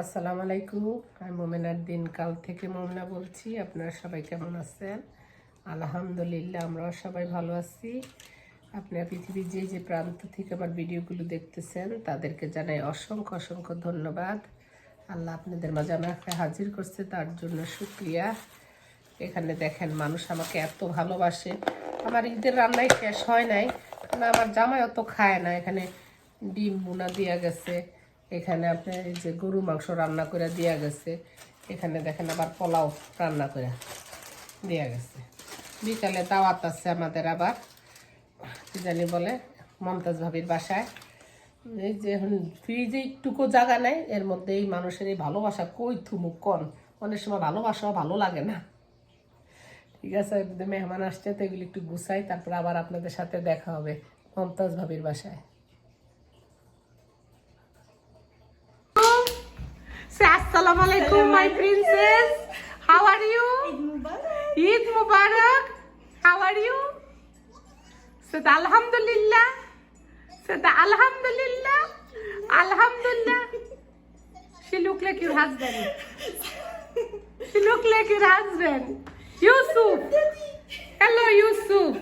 আসসালামু আলাইকুম। আমি মোমেনার দিন কাল থেকে মোমেনা বলছি। আপনারা সবাই কেমন আছেন? আলহামদুলিল্লাহ, আমরাও সবাই ভালো আছি। আপনারা পৃথিবীর যে যে প্রান্ত থেকে আমার ভিডিওগুলো দেখতেছেন, তাদেরকে জানাই অসংখ্য অসংখ্য ধন্যবাদ। আল্লাহ আপনাদের মাঝে আমাকে হাজির করছে, তার জন্য শুক্রিয়া। এখানে দেখেন, মানুষ আমাকে এত ভালোবাসে। আমার ঈদের রান্নাই শেষ হয় নাই কারণ আমার জামাই অত খায় না। এখানে ডিম বুনা দেওয়া গেছে। এখানে আপনার এই যে গরু মাংস রান্না করে দেওয়া গেছে। এখানে দেখেন আবার পোলাও রান্না করে দেওয়া গেছে। বিকালে দাওয়াত আছে আমাদের আবার, কি জানি বলে, মমতাজ ভাবির বাসায়। এই যে ফ্রিজে একটুকু জায়গা নেই, এর মধ্যে এই মানুষের এই ভালোবাসা কই থুমুক কন? অনেক সময় ভালোবাসাও ভালো লাগে না। ঠিক আছে মেহমান আসছে তো এগুলো একটু গুছাই, তারপর আবার আপনাদের সাথে দেখা হবে মমতাজ ভাবির বাসায়। Say alaikum, my princess. How are you? Eid Mubarak. Eid Mubarak. How are you? Sada Alhamdulillah. Sada Alhamdulillah. Alhamdulillah. She look like your husband. She look like your husband. Yusuf. Hello, Yusuf.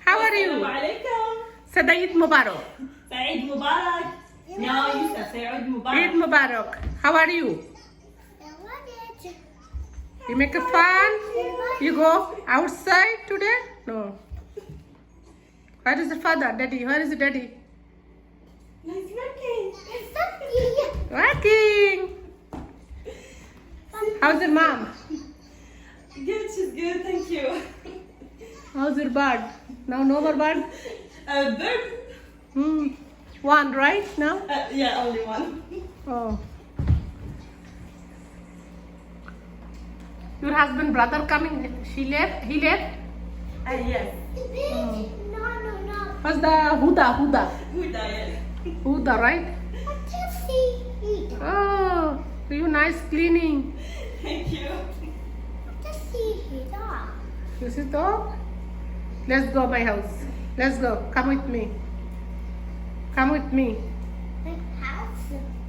How are you? Say Eid Mubarak. Eid Mubarak. No, you Eid Mubarak. Eid Mubarak. How are you? You make a fun? You go outside today? No. Where is the father? Daddy? Where is the daddy? Nice working. Working. How's your mom? Good, she's good, thank you. How's your bird? Now no more bird? Uh, bird? Hmm. One, right? Now? Uh, yeah, only one. Oh. Your husband, brother coming, she left, he left? Uh, yes. Oh. No, no, no. What's the Huda, Huda? Who died? Huda, right? Oh, you nice cleaning. Thank you. You see dog? Let's go my house. Let's go. Come with me. Come with me.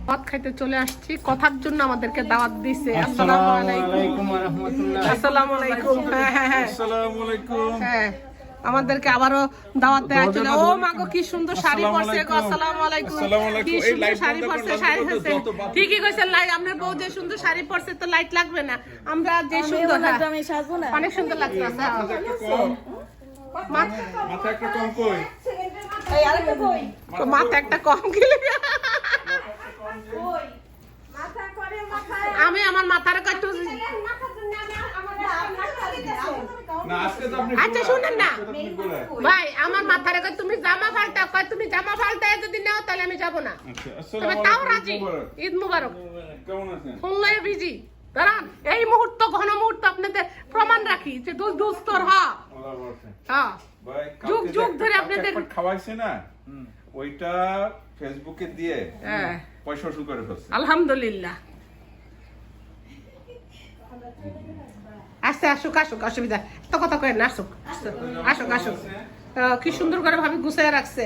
মদ খাইতে চলে আসছি। কথার জন্য আমাদেরকে দাওয়াত দিছে। আসসালামু আলাইকুম। আসসালামু আলাইকুম। হ্যাঁ হ্যাঁ হ্যাঁ। আসসালামু আলাইকুম। হ্যাঁ। আমাদেরকে আবারও দাওয়াত দেওয়া ছিল ও মাগো কি সুন্দর শাড়ি পরছে গো। আসসালামু আলাইকুম। কি সুন্দর শাড়ি পরছে শাড়ি ঠিকই কইছেন লাই আপনার বউ যে সুন্দর শাড়ি পরছে তো লাইট লাগবে না। আমরা যে সুন্দর হ্যাঁ, আমি সাজবো না। অনেক সুন্দর লাগতেছে হ্যাঁ। মাথা একটা কম কই। এই আরেকটা কই? মাথা একটা কম গেলে কই মাথা করে মাথায় আমি আমার মাথার আপনি আচ্ছা, শুনেন না। ভাই আমার মাথার কই তুমি জামা পাল্টাও কই তুমি জামা পাল্টায় যদি নাও তাহলে আমি যাব না। আচ্ছা তবে তাও রাজি। ঈদ মুবারক। কেমন আছেন? খুলনায় বিজি দাঁড়ান এই মুহূর্ত ঘন মুহূর্ত আপনাদের প্রমাণ রাখি যে দুই দুস্তর হ। হ্যাঁ ভাই যুগ যুগ ধরে আপনাদের- খাওয়াইছে না? ওইটা ফেসবুকে দিয়ে। পয়সা শুরু করে ফেলছে। আলহামদুলিল্লাহ। আচ্ছা আসুক আসুক অসুবিধা। তো কথা কয় না আসুক। আসুক আসুক। কি সুন্দর করে ভাবে গুছায় রাখছে।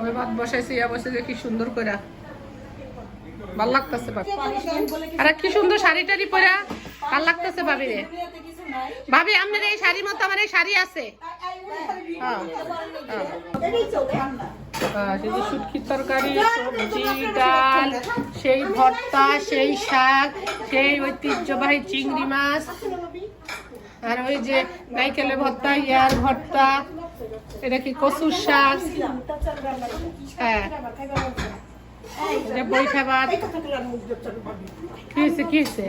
ওই ভাত বসাইছে ইয়া কি সুন্দর করে ভালো লাগতেছে ভাবি। আরে কি সুন্দর শাড়ি টাড়ি পরা ভালো লাগতেছে ভাবি রে। ভাবি আপনার এই শাড়ি মতো আমার এই শাড়ি আছে। হ্যাঁ হ্যাঁ। সেই যে শুটকির তরকারি, সবজি, ডাল, সেই ভর্তা, সেই শাক, সেই ঐতিহ্যবাহী চিংড়ি মাছ, আর ওই যে নাইকেলের ভর্তা, ইয়ার ভর্তা, এটা কি কচুর শাক? হ্যাঁ। বৈঠা ভাত কি হয়েছে কি হয়েছে?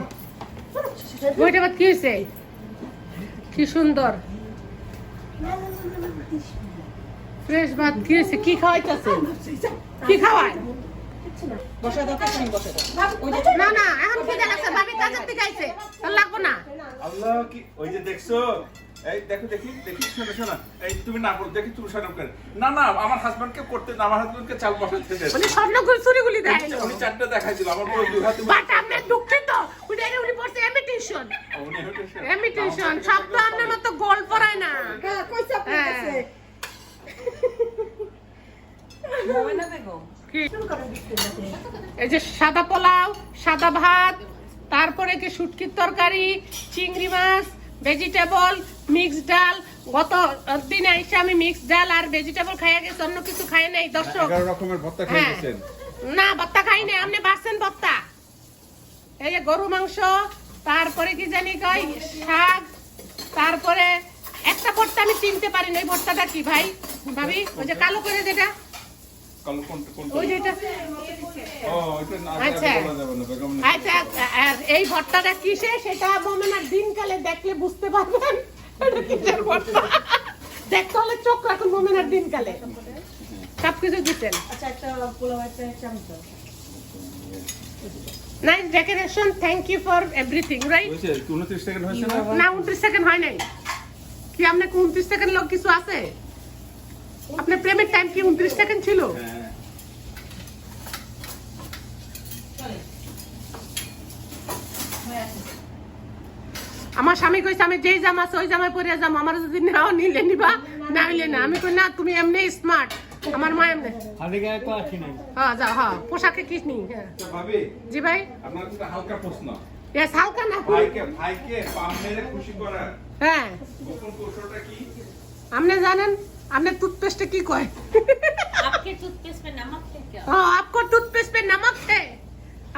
বৈঠা ভাত কি হয়েছে? কি সুন্দর। ফ্রেশ ভাত কি হয়েছে কি খাওয়াইতেছে? কি খাওয়ায়? বসে দাও তুমি বসে দাও না না এখন কি দেখাচ্ছে? ভাবি কাজের থেকে আইছে লাগবো না। আল্লাহ কি ওই যে দেখছ? এই দেখো দেখি দেখি শোনো শোনো। এই তুমি না বল দেখি তুমি শোনো করে। না না আমার হাজবেন্ডকে করতে না আমার হাজবেন্ডকে চাল বসাতে দে উনি স্বর্ণগুলি চুরিগুলি দেখাইলো। উনি চারটা দেখাইছিল আমার পুরো দুই হাতে বাট আপনার দুঃখিত উনি উনি পড়ছে এমিটেশন এমিটেশন সব তো আপনার মতো গোল পড়ায় না। হ্যাঁ কইছে? এই যে সাদা পোলাও সাদা ভাত তারপরে কি শুটকির তরকারি চিংড়ি মাছ ভেজিটেবল মিক্স ডাল। গত দিনে এসে আমি মিক্স ডাল আর ভেজিটেবল খাইয়া গেছি অন্য কিছু খাই নাই দর্শক। রকমের হ্যাঁ। না ভত্তা খাই নাই আপনি বাড়ছেন ভত্তা এই যে গরু মাংস তারপরে কি জানি কই শাক তারপরে একটা ভর্তা আমি চিনতে পারি না ওই ভর্তাটা কি ভাই? ভাবি ওই যে কালো করে যেটা। কালো কোনটা কোনটা ওই যেটা ও এটা না আচ্ছা। না। আচ্ছা আর এই ভর্তাটা কিসে? সেটা মোমেনার দিনকালে দেখলে বুঝতে পারবেন। এটা কিসের ভর্তা? দেখতে হলে চোখ রাখুন মোমেনার দিনকালে। সবকিছু দিতেন। আচ্ছা একটা পোলাও একটা চামচ। Nice decoration thank you for everything right হয়েছে কি উনত্রিশ সেকেন্ড হয়েছে না? না উনত্রিশ সেকেন্ড হয় নাই। কি আপনার কি উনত্রিশ সেকেন্ড লোক কিছু আছে? আপনার প্রেমের টাইম কি উনত্রিশ সেকেন্ড ছিল? হ্যাঁ আমার স্বামী কইছে আমি যেই জামা ওই জামায় পরে যাব। আমার যদি নাও নিলে নিবা না হইলে না। আমি কই না তুমি এমনি স্মার্ট আমার মা এমনি খালি গায়ে তো আসি নাই। হ্যাঁ যাও হ্যাঁ পোশাকে কি নি হ্যাঁ। ভাবি জি ভাই? আপনার একটা হালকা প্রশ্ন। এস হালকা না ভাইকে ভাইকে পাম মেরে খুশি করার হ্যাঁ। গোপন কৌশলটা কি? আপনি জানেন আপনার টুথপেস্টে কি কয় आपके टूथपेस्ट में नमक है क्या ও আপকো টুথপেস্ট पे नमक है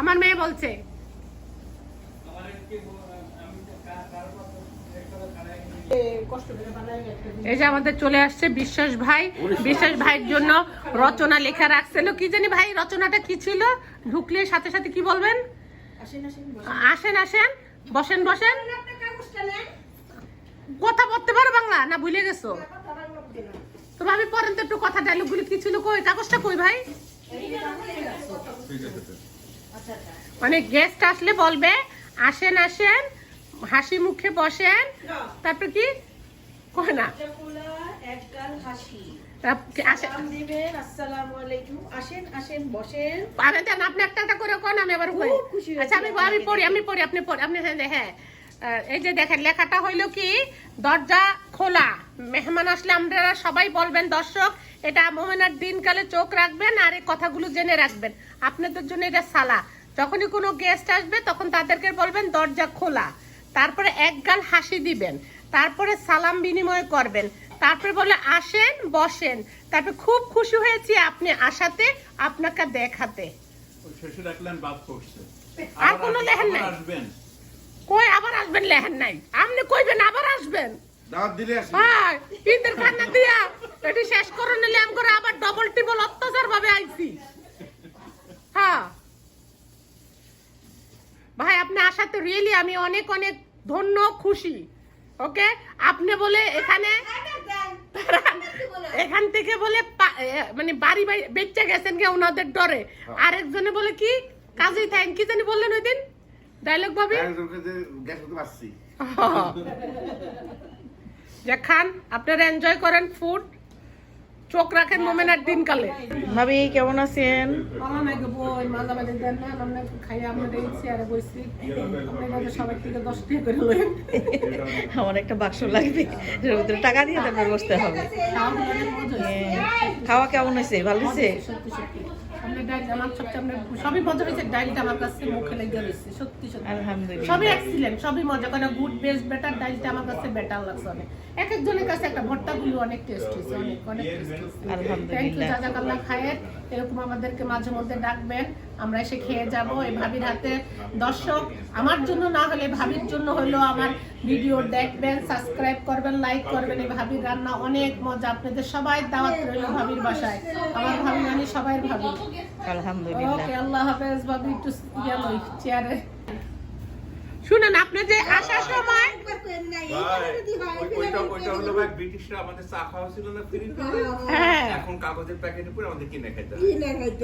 আমার মেয়ে বলছে এই যে আমাদের চলে আসছে বিশ্বাস ভাই বিশ্বাস ভাইয়ের জন্য রচনা লেখা রাখছিল কি জানি ভাই রচনাটা কি ছিল ঢুকলে সাথে সাথে কি বলবেন আসেন আসেন আসেন আসেন বসেন বসেন কথা বলতে পারো বাংলা না ভুলে গেছো তো ভাবি পরেন তো একটু কথা ডায়লগ গুলি কি ছিল কই? কাগজটা কই ভাই। মানে গেস্ট আসলে বলবে আসেন আসেন হাসি মুখে বসেন। তারপর কি? কয় না? আপনি একটা একটা করে কোন আমি আবার আচ্ছা আমি পড়ি আমি পড়ি আপনি পড়ি আপনি হ্যাঁ হ্যাঁ। এই যে দেখেন লেখাটা হইল কি? দরজা খোলা। মেহমান আসলে আপনারা সবাই বলবেন দর্শক এটা মোমেনার দিনকালে চোখ রাখবেন আর এই কথাগুলো জেনে রাখবেন। আপনাদের জন্য এটা সালা যখনই কোনো গেস্ট আসবে তখন তাদেরকে বলবেন দরজা খোলা। তারপরে এক গাল হাসি দিবেন। তারপরে সালাম বিনিময় করবেন। তারপরে বলে আসেন বসেন। তারপরে খুব খুশি হয়েছি আপনি আসাতে আপনাকে দেখাতে। আর কোনো লেহেন নাই। কই আবার আসবেন লেহেন নাই? আপনি কইবেন আবার আসবেন? দাওয়াত দিলে আসি। হ্যাঁ ঈদের খানা দিয়া। এটি শেষ করে নিলে আম করে আবার ডবল টিবল অত্যাচার ভাবে আইছি। হ্যাঁ। ভাই আপনি আসাতে রিয়েলি আমি অনেক অনেক ধন্য খুশি। ওকে? আপনি বলে এখানে এখান থেকে বলে মানে বাড়ি বাড়ি বেচে গেছেন কে ওনাদের ডরে। আরেকজনে বলে কি? কাজেই থাকেন কি জানি বললেন ওই দিন? ডায়লগ ভাবি? যে খান আপনারা এনজয় করেন ফুড চোখ রাখেন মোমেনার দিনকালে। ভাবি কেমন আছেন? আমার একটা বাক্স লাগবে ভিতরে টাকা দিয়ে তারপর বসতে হবে। হ্যাঁ। খাওয়া কেমন হয়েছে? ভালো হয়েছে? ডাইল আমার সবচেয়ে আপনার সবই মজা হয়েছে ডাইলটা আমার কাছে মুখে লেগে রয়েছে সত্যি সত্যি। আলহামদুলিল্লাহ। সবই এক্সিলেন্ট সবই মজা করে গুড বেস্ট বেটার ডাইলটা আমার কাছে বেটার লাগছে অনেক। এক একজনের কাছে একটা ভর্তাগুলো অনেক টেস্ট হয়েছে অনেক অনেক থ্যাংক ইউ জাজাকাল্লাহ খায়ের। এরকম আমাদেরকে মাঝে মধ্যে ডাকবেন আমরা এসে খেয়ে যাব। এই ভাবির হাতে দর্শক আমার জন্য না হলে ভাবির জন্য হলো আমার ভিডিও দেখবেন সাবস্ক্রাইব করবেন লাইক করবেন। এই ভাবির রান্না অনেক মজা। আপনাদের সবাই দাওয়াত রইল ভাবির বাসায়। আমার ভাবি মানে সবাই ভাবি। আলহামদুলিল্লাহ। ওকে আল্লাহ হাফেজ ভাবি একটু গেল চেয়ারে শুনেন আপনি যে আসার সময় ওই- ওইটা ওইটা হলো ভাই ব্রিটিশরা আমাদের চা খাওয়া ছিল না ফ্রিতে এখন কাগজের প্যাকেটে করে আমাদের কিনে খাইতে।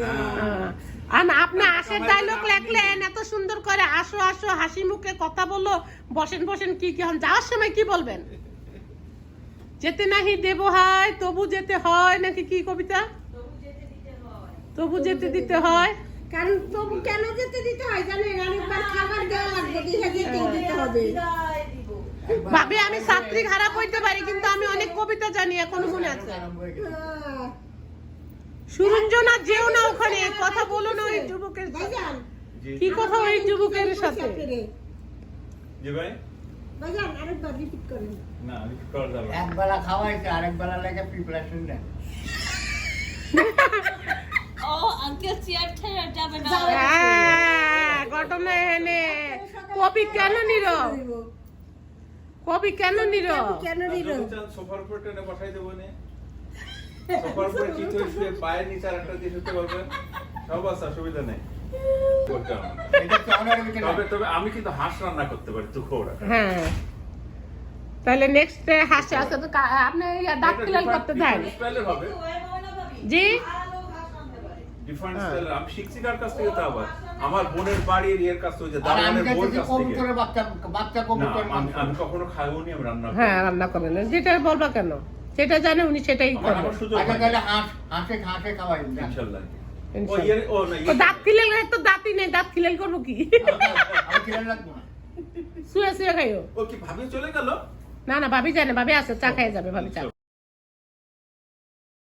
আহ, আর আপনি আসের ডায়লগ লেখলেন এত সুন্দর করে আসো আসো হাসি মুখে কথা বলো বসেন বসেন কি কি হন যাওয়ার সময় কি বলবেন? যেতে নাহি দেব হয় তবু যেতে হয় নাকি কি কবিতা? তবু যেতে দিতে হয়। কারণ তবু কেন যেতে দিতে হয়? জানেন ভাবে আমি ছাত্রী খারাপ হইতে পারি কিন্তু আমি অনেক কবিতা জানি এখনও মনে আছে। সুরঞ্জনা যেও না ওখানে কথা বলো না ওই যুবকের কি কথা ওই যুবকের সাথে? জি ভাই। ভাইজান আরেকবার রিপিট করেন না। আমি করা যাবে এক খাওয়াইছে আরেক বেলা প্রিপারেশন নেন ও আঙ্কেল চেয়ার যাবে না। হ্যাঁ, ঘটনা এনে কবি কেন নীরব কবি কেন নীরব কেন চান সোফার উপর টেনে বসাই দেবো নে সোফার উপরে চিত হয়ে। পায়ের নিচে আর একটা দিয়ে শুতে সব আছে অসুবিধা নেই তবে তবে আমি কিন্তু হাঁস রান্না করতে পারি তুই খোড়া হ্যাঁ তাহলে নেক্সট হাসে আছে তো আপনি দাঁত ক্লিয়ার করতে দেন স্টাইলের হবে জি ডিফারেন্ট। স্টাইলের আমি শিখছি কার কাছ থেকে তা আবার। আমার বোনের বাড়ির ইয়ের কাছ থেকে দেখেছি কাছ থেকে। কবুতরের বাচ্চা বাচ্চা কবুতর আমি কখনো খাইও নি আমি রান্না হ্যাঁ রান্না করেন। যেটা বলবা কেন? যেটা জানে উনি সেটাই আচ্ছা তাহলে হাঁস হাঁসে হাঁসে খাওয়াই ইনশাআল্লাহ দাঁত খিলেল তো দাঁতই নেই। দাঁত খিলেল করব কি? রাখব না। শুয়ে শুয়ে খাইও। ও কি ভাবি চলে গেল? না না ভাবি জানে ভাবি আছে চা খাই যাবে ভাবি চা।